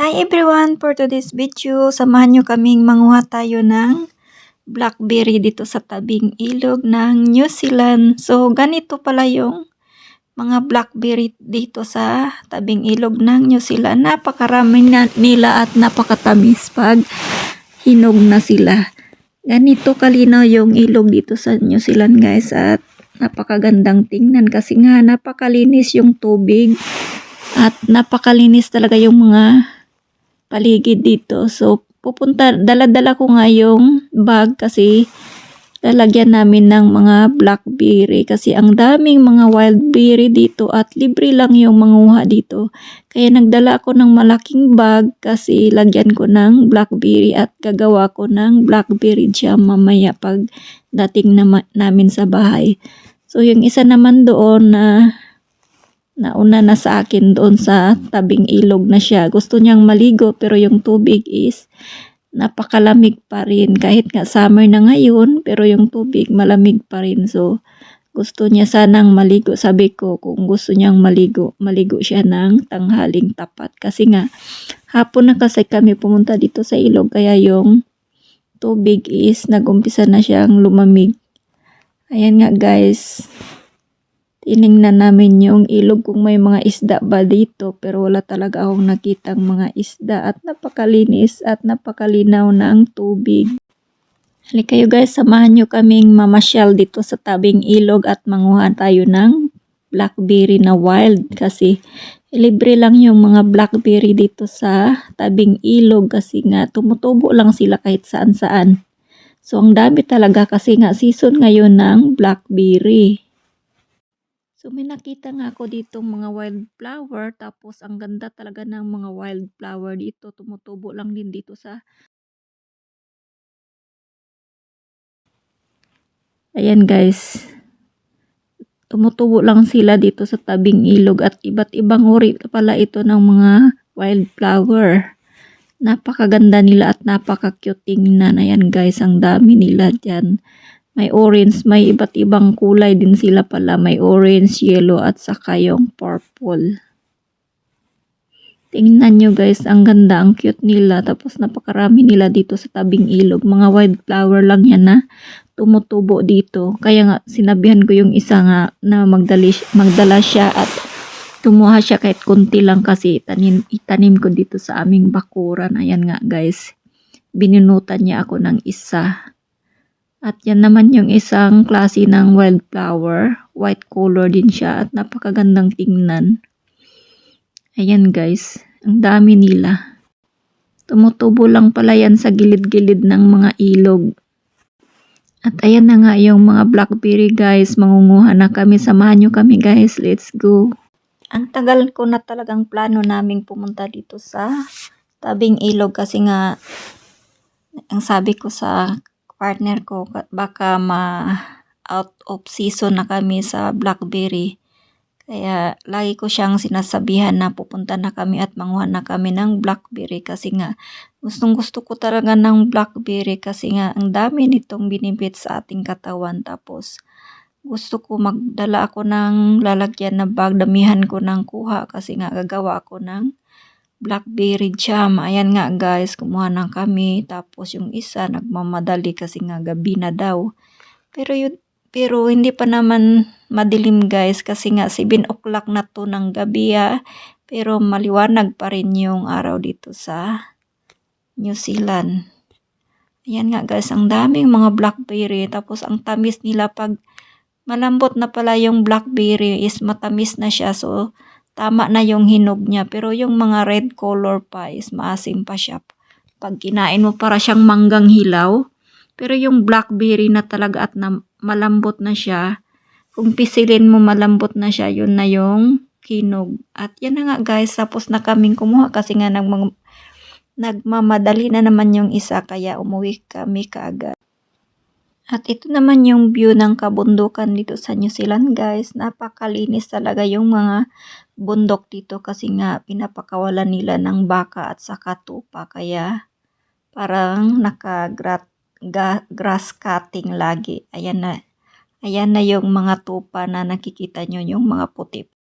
Hi everyone! For today's video, samahan nyo kaming manguha tayo ng blackberry dito sa tabing ilog ng New Zealand. So, ganito pala yung mga blackberry dito sa tabing ilog ng New Zealand. Napakarami na nila at napakatamis pag hinog na sila. Ganito kalinaw yung ilog dito sa New Zealand guys at napakagandang tingnan kasi nga napakalinis yung tubig at napakalinis talaga yung mga paligid dito. So, pupunta, dala-dala ko nga yung bag kasi lalagyan namin ng mga blackberry kasi ang daming mga wild berry dito at libre lang yung manguha dito. Kaya nagdala ako ng malaking bag kasi lagyan ko ng blackberry at gagawa ko ng blackberry jam mamaya pag dating na namin sa bahay. So yung isa naman doon na nauna na sa akin doon sa tabing ilog na siya. Gusto niyang maligo pero yung tubig is napakalamig pa rin. Kahit nga summer na ngayon pero yung tubig malamig pa rin. So gusto niya sanang maligo. Sabi ko kung gusto niyang maligo, maligo siya ng tanghaling tapat. Kasi nga hapon na kasi kami pumunta dito sa ilog kaya yung tubig is nagumpisa na siyang lumamig. Ayan nga guys. Tiningnan namin yung ilog kung may mga isda ba dito pero wala talaga akong nakitang mga isda at napakalinis at napakalinaw ng tubig. Halika kayo guys, samahan nyo kaming mamasyal dito sa tabing ilog at manguha tayo ng blackberry na wild kasi libre lang yung mga blackberry dito sa tabing ilog kasi nga tumutubo lang sila kahit saan saan. So ang dami talaga kasi nga season ngayon ng blackberry. So may nakita nga ako dito mga wildflower tapos ang ganda talaga ng mga wildflower dito. Tumutubo lang din dito sa Ayan guys. Tumutubo lang sila dito sa tabing ilog at iba't ibang uri pala ito ng mga wildflower. Napakaganda nila at napaka-cute tingnan. Ayan guys, ang dami nila dyan. May orange, may iba't ibang kulay din sila pala. May orange, yellow at saka yung purple. Tingnan nyo guys, ang ganda, ang cute nila. Tapos napakarami nila dito sa tabing ilog. Mga wildflower lang yan na tumutubo dito. Kaya nga sinabihan ko yung isa nga na magdali, magdala siya at tumuha siya kahit kunti lang kasi itanim, itanim ko dito sa aming bakuran. Ayan nga guys, binunutan niya ako ng isa. At yan naman yung isang klase ng wildflower. White color din siya at napakagandang tingnan. Ayan guys, ang dami nila. Tumutubo lang pala yan sa gilid-gilid ng mga ilog. At ayan na nga yung mga blackberry guys. Mangunguha na kami. Samahan nyo kami guys. Let's go. Ang tagal ko na talagang plano naming pumunta dito sa tabing ilog kasi nga ang sabi ko sa partner ko baka ma out of season na kami sa blackberry. Kaya lagi ko siyang sinasabihan na pupunta na kami at manguha na kami ng blackberry kasi nga gustong gusto ko talaga ng blackberry kasi nga ang dami nitong binibit sa ating katawan. Tapos gusto ko magdala ako ng lalagyan na bag. Damihan ko ng kuha kasi nga gagawa ako ng blackberry jam. Ayan nga guys, kumuha na kami. Tapos yung isa nagmamadali kasi nga gabi na daw. Pero yun, pero hindi pa naman madilim guys kasi nga 7 o'clock na to ng gabi ah. Pero maliwanag pa rin yung araw dito sa New Zealand. Ayan nga guys, ang daming mga blackberry. Tapos ang tamis nila pag malambot na pala yung blackberry is matamis na siya. So, tama na yung hinog niya. Pero yung mga red color pa is maasim pa siya. Pag kinain mo para siyang manggang hilaw. Pero yung blackberry na talaga at na malambot na siya, kung pisilin mo malambot na siya, yun na yung hinog. At yan na nga guys, tapos na kaming kumuha kasi nga nagmang, nagmamadali na naman yung isa kaya umuwi kami kaagad. At ito naman yung view ng kabundukan dito sa New Zealand guys. Napakalinis talaga yung mga bundok dito kasi nga pinapakawalan nila ng baka at saka tupa. Kaya parang naka-grass cutting lagi. Ayan na. Ayan na yung mga tupa na nakikita nyo, yung mga puti